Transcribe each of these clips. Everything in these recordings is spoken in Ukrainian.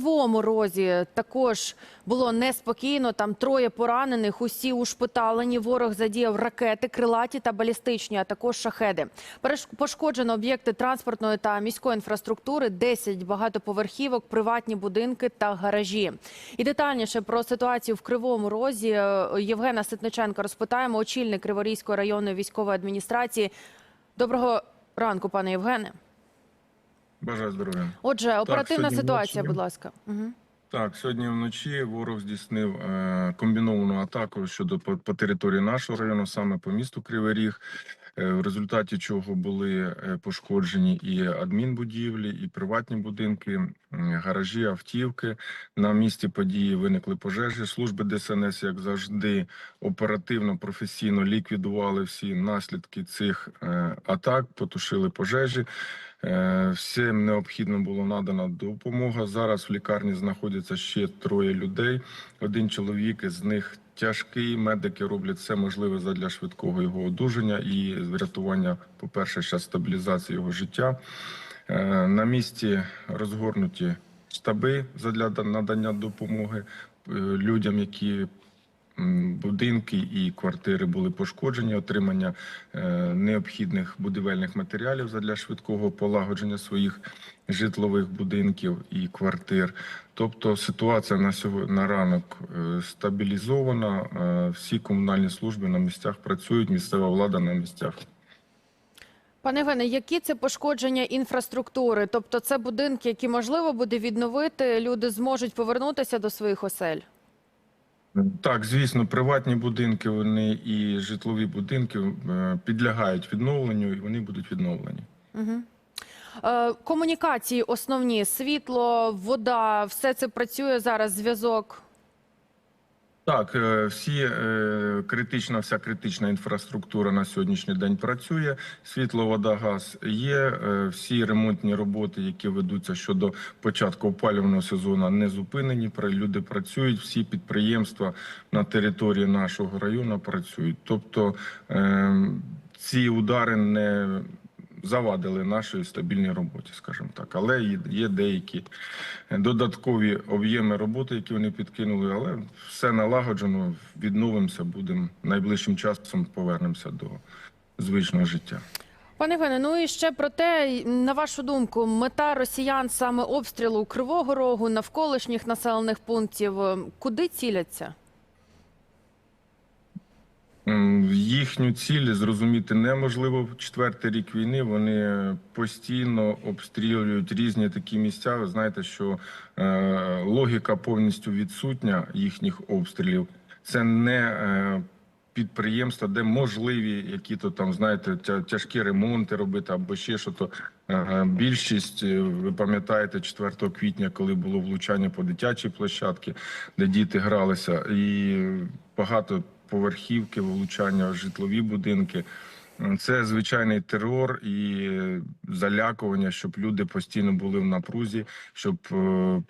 Кривому розі також було неспокійно. Там троє поранених. Усі ушпиталені. Ворог задіяв ракети, крилаті та балістичні, а також шахеди. Пошкоджено об'єкти транспортної та міської інфраструктури, 10 багатоповерхівок, приватні будинки та гаражі. І детальніше про ситуацію в Кривому Розі е, Євгена Ситниченка розпитаємо. Очільник Криворізької районної військової адміністрації. Доброго ранку, пане Євгене. Бажаю здоров'я. Отже, оперативна так, ситуація, вночі- будь ласка. Угу. Так, сьогодні вночі ворог здійснив е, комбіновану атаку щодо по, по території нашого району, саме по місту Кривий Ріг, в результаті чого були е, пошкоджені і адмінбудівлі, і приватні будинки, гаражі, автівки. На місці події виникли пожежі. Служби ДСНС, як завжди, оперативно, професійно ліквідували всі наслідки цих е, атак, потушили пожежі. Е, Всім необхідно було надана допомога. Зараз в лікарні знаходяться ще троє людей. Один чоловік з них тяжкий. Медики роблять все можливе для швидкого його одужання і врятування, по-перше, ще стабілізації його життя. Е, На місці розгорнуті штаби для надання допомоги е, людям, які будинки і квартири були пошкоджені, отримання е, необхідних будівельних матеріалів для швидкого полагодження своїх житлових будинків і квартир. Тобто ситуація на сьогодні на ранок е, стабілізована. е, Всі комунальні служби на місцях працюють, місцева влада на місцях. Пане Євгене, які це пошкодження інфраструктури? Тобто це будинки, які можливо буде відновити, люди зможуть повернутися до своїх осель? Так, звісно, приватні будинки вони і житлові будинки е, підлягають відновленню, і вони будуть відновлені. Угу. Е, комунікації основні, світло, вода, все це працює зараз, зв'язок. Так, е, всі е, критична, вся критична інфраструктура на сьогоднішній день працює. Світло, вода, газ є. Е, Всі ремонтні роботи, які ведуться щодо початку опалювального сезону, не зупинені. Люди працюють. Всі підприємства на території нашого району працюють. Тобто е, ці удари не завадили нашій стабільній роботі, скажімо так. Але є- деякі додаткові об'єми роботи, які вони підкинули, але все налагоджено. Відновимося, будемо найближчим часом повернемося до звичного життя. Пане Євгене, ну і ще про те, на вашу думку, мета росіян саме обстрілу Кривого Рогу, навколишніх населених пунктів, е, куди ціляться? Їхню ціль зрозуміти неможливо. Четвертий рік війни вони постійно обстрілюють різні такі місця. Ви знаєте, що е, логіка повністю відсутня їхніх обстрілів. Це не е, підприємства, де можливі які то там знаєте тяжкі ремонти робити або ще що то. Е, Більшість, е, ви пам'ятаєте, 4 квітня, коли було влучання по дитячій площадці, де діти гралися, і багато поверхівки, влучання в житлові будинки. Це звичайний терор і залякування, щоб люди постійно були в напрузі, щоб е,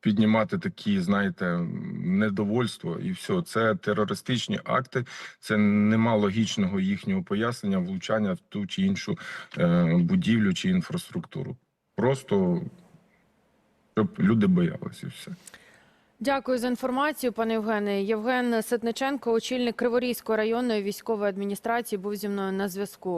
піднімати такі, знаєте, недовольство, і все. Це терористичні акти. Це нема логічного їхнього пояснення, влучання в ту чи іншу е, будівлю чи інфраструктуру. Просто щоб люди боялися, і все. Дякую за інформацію, пане Євгене. Євген Ситниченко, очільник Криворізької районної військової адміністрації, був зі мною на зв'язку.